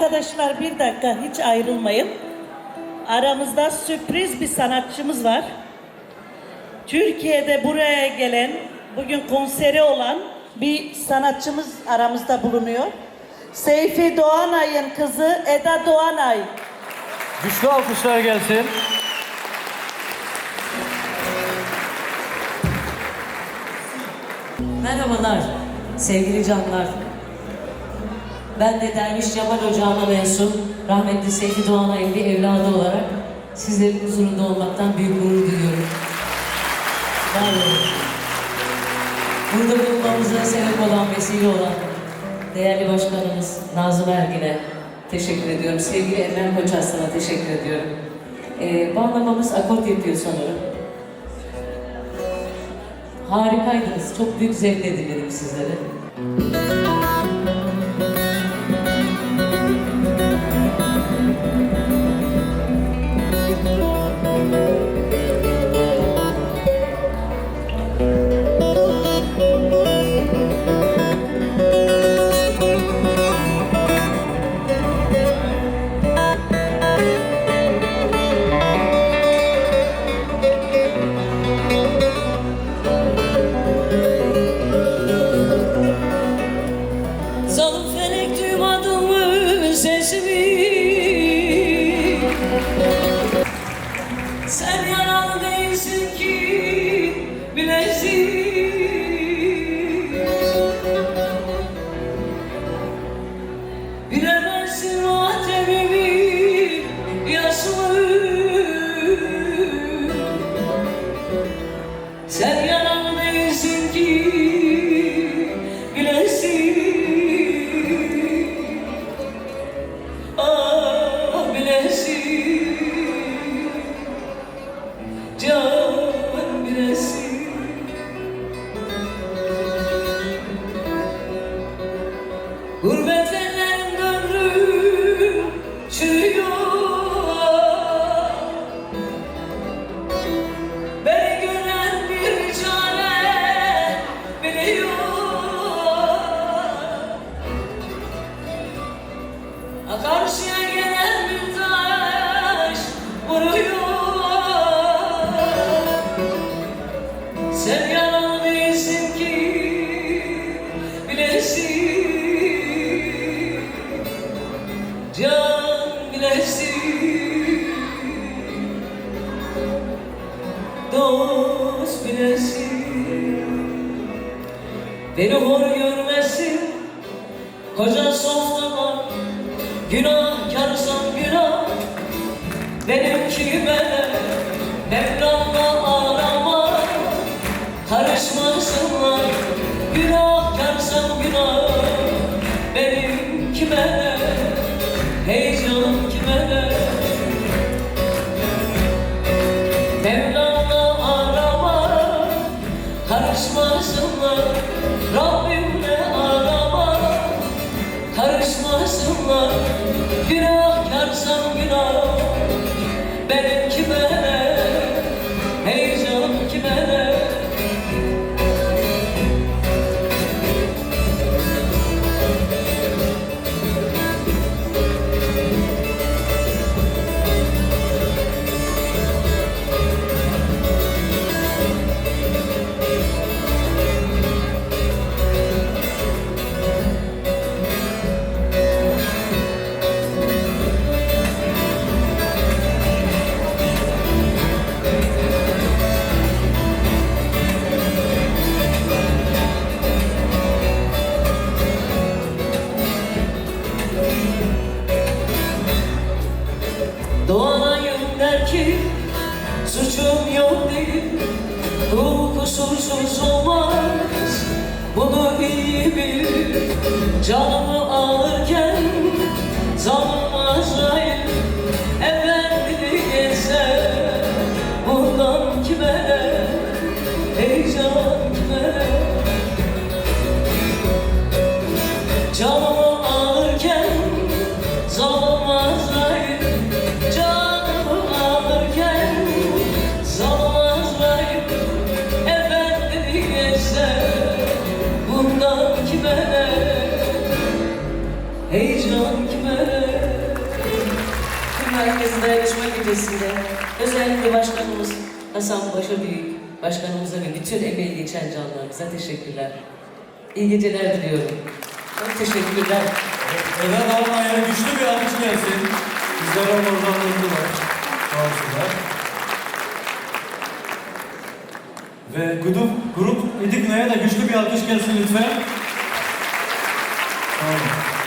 Arkadaşlar bir dakika hiç ayrılmayın. Aramızda sürpriz bir sanatçımız var. Türkiye'de buraya gelen, bugün konseri olan bir sanatçımız aramızda bulunuyor. Seyfi Doğanay'ın kızı Eda Doğanay. Güçlü alkışlar gelsin. Merhabalar sevgili canlar. Ben de Derviş Cemal Ocağı'na mensup rahmetli Seyfi Doğanay'ın bir evladı olarak sizlerin huzurunda olmaktan büyük gurur duyuyorum. Var. Burada bulunmamıza sebep olan, vesile olan değerli başkanımız Nazım Ergin'e teşekkür ediyorum. Sevgili Emre Koç Aslan'a teşekkür ediyorum. Ee, bağlamamız akort yapıyor sanırım. Harikaydınız. Çok büyük zevkle dinledim sizleri. Sen yaralı değilsin ki bilesin Dost Beni hor görmesin. Koca soframa Günahkarsam günah. Benim kime Mevlamla ağlama. Karışmasınlar. Günahkarsam günah. Benim kime Karışmasınlar Günahkarsam günah. Benim Canımı alırken Zalim Azrail Efendini gelse Buradan kime ne Heyecan kime Canımı alırken Zalim Azrail Canımı alırken Zalim Azrail Efendini gelse Bundan kime Heyecan kime herkesi dayanışma gecesinde özellikle başkanımız Hasan Başa Büyük, başkanımıza ve bütün emeği geçen canlarımıza teşekkürler. İyi geceler diliyorum. Çok teşekkürler. Eren Almanya'ya güçlü bir alkış gelsin. Bizler oradan durdular. Sağ olsunlar. Ve grup, grup Edirne'ye de güçlü bir alkış gelsin lütfen. Sağ olun.